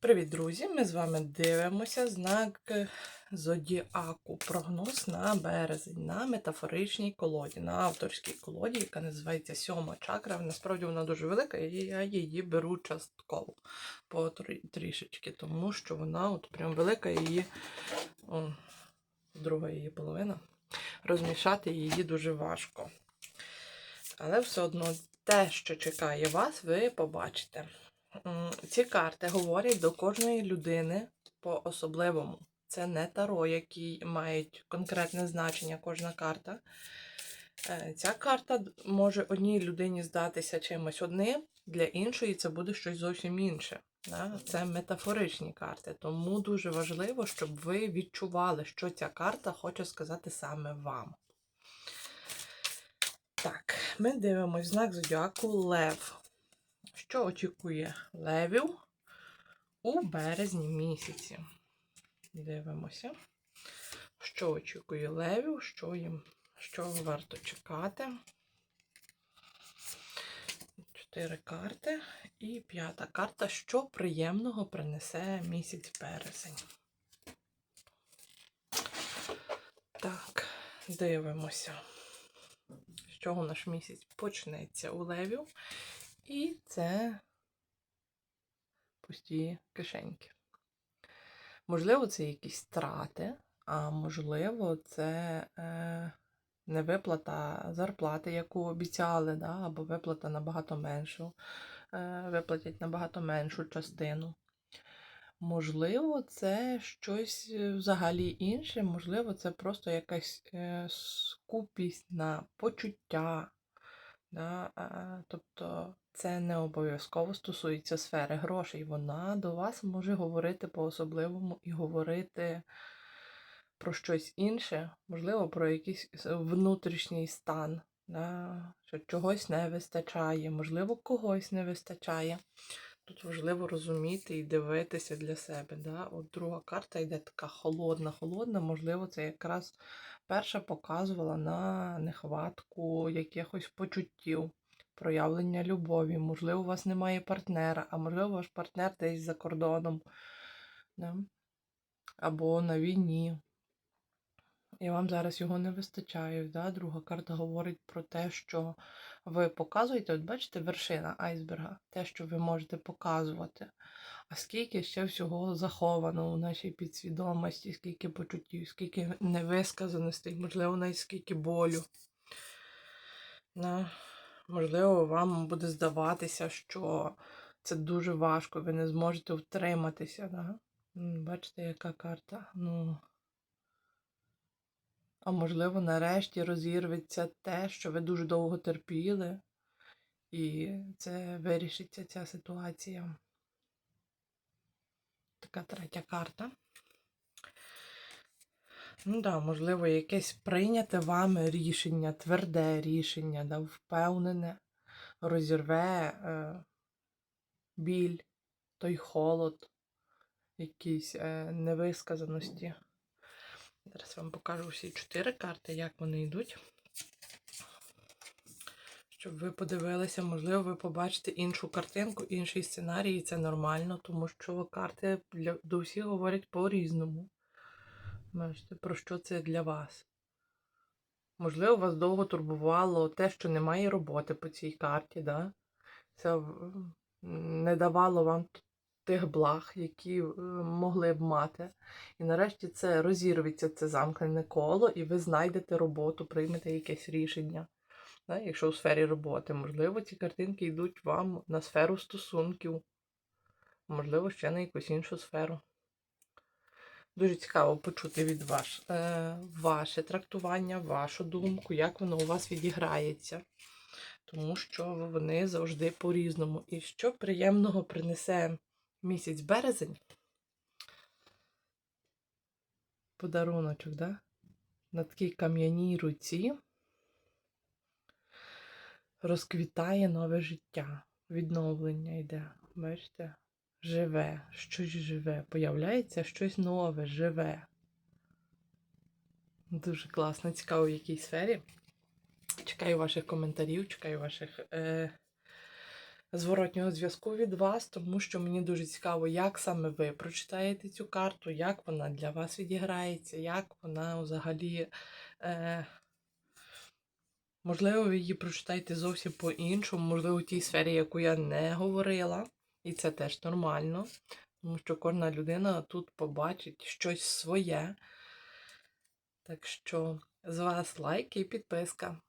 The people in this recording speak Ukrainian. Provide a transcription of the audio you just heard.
Привіт, друзі! Ми з вами дивимося знак е, зодіаку. Прогноз на березень, на метафоричній колоді, на авторській колоді, яка називається сьома чакра. Насправді вона дуже велика, і я її беру частково по трі- трішечки, тому що вона от прям велика, її о, друга її половина. Розмішати її дуже важко. Але все одно те, що чекає вас, ви побачите. Ці карти говорять до кожної людини по-особливому. Це не таро, які мають конкретне значення кожна карта. Е, Ця карта може одній людині здатися чимось одним, для іншої це буде щось зовсім інше. Це метафоричні карти. Тому дуже важливо, щоб ви відчували, що ця карта хоче сказати саме вам. Так, ми дивимось знак зодіаку Лев. Що очікує левів у березні місяці? Дивимося, що очікує левів, що їм що варто чекати. Чотири карти. І п'ята карта, що приємного принесе місяць березень. Так, дивимося, з чого наш місяць почнеться у левів. І це пусті кишеньки. Можливо, це якісь страти, а можливо, це е, не виплата зарплати, яку обіцяли, да? або виплата набагато меншу, е, виплатять набагато меншу частину. Можливо, це щось е, взагалі інше, можливо, це просто якась е, скупість на почуття. Да? Тобто це не обов'язково стосується сфери грошей. Вона до вас може говорити по-особливому і говорити про щось інше, можливо, про якийсь внутрішній стан, да? що чогось не вистачає, можливо, когось не вистачає. Тут важливо розуміти і дивитися для себе. Да? От друга карта йде така холодна, холодна, можливо, це якраз перша показувала на нехватку якихось почуттів, проявлення любові. Можливо, у вас немає партнера, а можливо, ваш партнер десь за кордоном. Або на війні. І вам зараз його не вистачає. Да? Друга карта говорить про те, що ви показуєте, от бачите, вершина айсберга, те, що ви можете показувати. А скільки ще всього заховано у нашій підсвідомості, скільки почуттів, скільки невисказаностей, можливо, навіть скільки болю. Да? Можливо, вам буде здаватися, що це дуже важко, ви не зможете втриматися. Да? Бачите, яка карта? Ну, а можливо, нарешті розірветься те, що ви дуже довго терпіли, і це вирішиться ця ситуація. Така третя карта. Ну да, можливо, якесь прийняте вами рішення, тверде рішення, да, впевнене, розірве е, біль, той холод, якісь е, невисказаності. Зараз вам покажу всі чотири карти, як вони йдуть. Щоб ви подивилися, можливо, ви побачите іншу картинку, інший сценарій, і це нормально, тому що карти для, до всіх говорять по-різному. Про що це для вас? Можливо, вас довго турбувало те, що немає роботи по цій карті, да? Це не давало вам тих благ, які е, могли б мати. І нарешті це розірветься, це замкнене коло, і ви знайдете роботу, приймете якесь рішення. Якщо у сфері роботи, можливо, ці картинки йдуть вам на сферу стосунків, можливо, ще на якусь іншу сферу. Дуже цікаво почути від вас е, ваше трактування, вашу думку, як воно у вас відіграється. Тому що вони завжди по-різному. І що приємного принесе місяць березень? Подаруночок, да? На такій кам'яній руці розквітає нове життя. Відновлення йде. Бачите? Живе, щось живе. Появляється щось нове, живе. Дуже класно, цікаво, в якій сфері. Чекаю ваших коментарів, чекаю ваших е, зворотнього зв'язку від вас, тому що мені дуже цікаво, як саме ви прочитаєте цю карту, як вона для вас відіграється, як вона взагалі. Е, можливо, ви її прочитаєте зовсім по-іншому, можливо, в тій сфері, яку я не говорила, і це теж нормально, тому що кожна людина тут побачить щось своє. Так що з вас лайк і підписка.